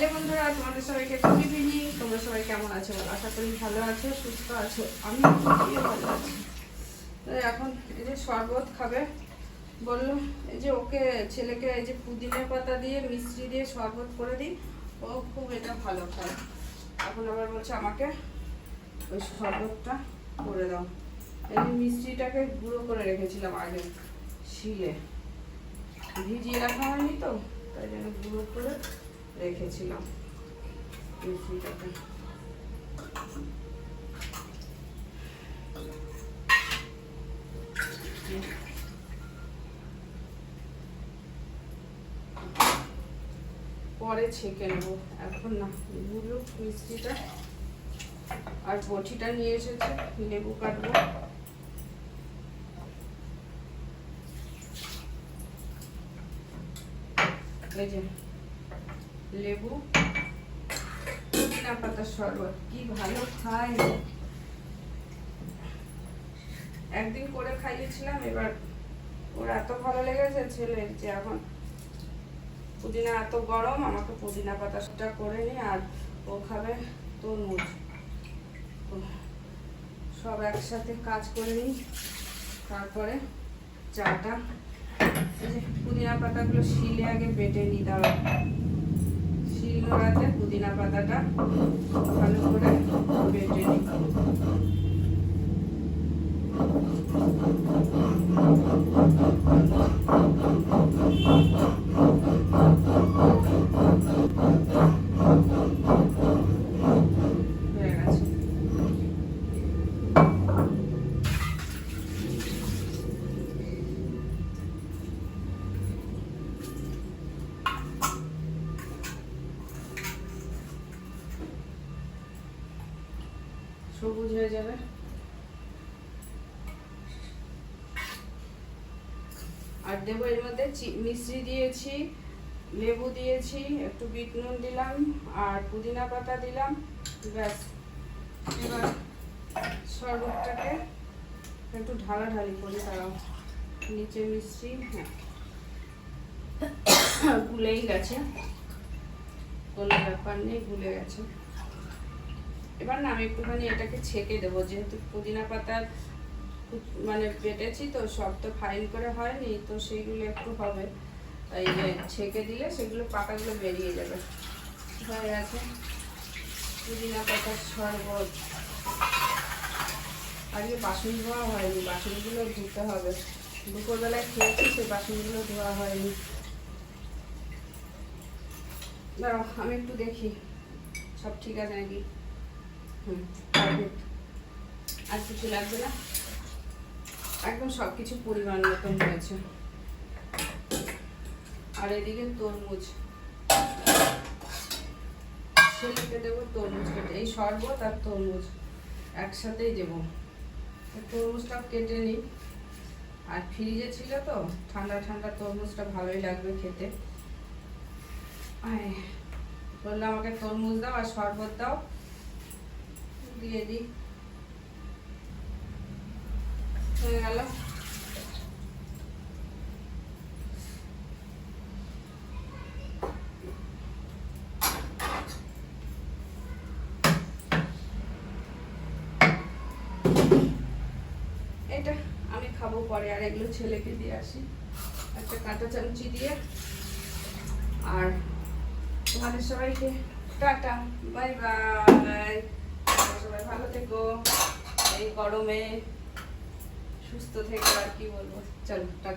Hello বন্ধুরা, তোমাদের সবাইকে গুড ইভিনিং তোমরা সবাই কেমন আছো? আশা করি ভালো আছো, সুস্থ আছো। আমি ভালো আছি। তো এখন এই যে শরবত খাবে, বলল, এই যে ওকে, ছেলেকে এই যে পুদিনা পাতা দিয়ে, মিষ্টি দিয়ে শরবত করে দিই, ও খুব এটা ভালো খায়। এখন আবার বলছে আমাকে, ওই শরবতটা করে দাও। এই মিষ্টিটাকে গুঁড়ো করে রেখেছিলাম আগে, শিলে। ভিজিয়ে রাখা হয়নি তো, তাই জন্য গুঁড়ো করে রেখেছিলাম পরে ছেঁকে নেব। এখন না গুলো মিষ্টিটা আর বটিটা নিয়ে এসেছে, লেবু কাটবো। এই যে লেবু। পাতার শরবত, কি ভালো খায়। একদিন করে খাইয়েছিলাম, এবার ওর এত ভালো লেগেছে ছেলের যে এখন পুদিনা এত গরম, আমাকে পুদিনা পাতাটা করে নি আর ও খাবে তরমুজ। সব একসাথে কাজ করে নিই, তারপরে চাটা। পুদিনা পাতাগুলো শিলে আগে বেটে নিই দাঁড়া শিল নোড়াতে পুদিনা পাতাটা ভালো করে বেটে নিই। হয়ে সবুজ হয়ে যাবে। আর দেবো এর মধ্যে মিশ্রি দিয়েছি, লেবু দিয়েছি, একটু বিট নুন দিলাম, আর পুদিনা পাতা দিলাম। ব্যাস। এবার শরবতটাকে একটু ঢালাঢালি করে তারাও। নিচে মিশ্রি হ্যাঁ। গুলেই গেছে। কোনো ব্যাপার নেই গুলে গেছে। এবার না, আমি একটুখানি এটাকে ছেঁকে দেবো। যেহেতু পুদিনা পাতার মানে বেটেছি তো, সব তো ফাইন করে হয়নি, তো সেইগুলো একটু হবে। তাই যে ছেঁকে দিলে সেগুলো পাতাগুলো বেরিয়ে যাবে। হয়ে গেছে। পুদিনা পাতার শরবত। আজকে বাসন ধোয়া হয়নি, বাসনগুলো ধুতে হবে। দুপুরবেলায় খেয়েছি সেই বাসনগুলো ধোয়া হয়নি। আমি একটু দেখি, সব ঠিক আছে নাকি? আর কিছু লাগবে না? একদম সব কিছু পরিমাণ মতন হয়েছে। আর এদিকে তরমুজ। ছেলেকে দেবো তরমুজ কেটে, এই শরবত আর তরমুজ একসাথেই দেবো। তরমুজটা কেটে নিই। আর ফ্রিজে ছিল তো, ঠান্ডা ঠান্ডা তরমুজটা ভালোই লাগবে খেতে। বলল আমাকে তরমুজ দাও আর শরবত দাও। দিয়ে দিই। হয়ে গেল। এটা আমি খাব পরে, আর এগুলো ছেলেকে দিয়ে আসি। একটা কাঁটা চামচি দিয়ে। আর তোমাদের সবাইকে টাটা, বাই বাই। থেকো এই গরমে সুস্থ থেকো আর কি বলব। চলো টাটা।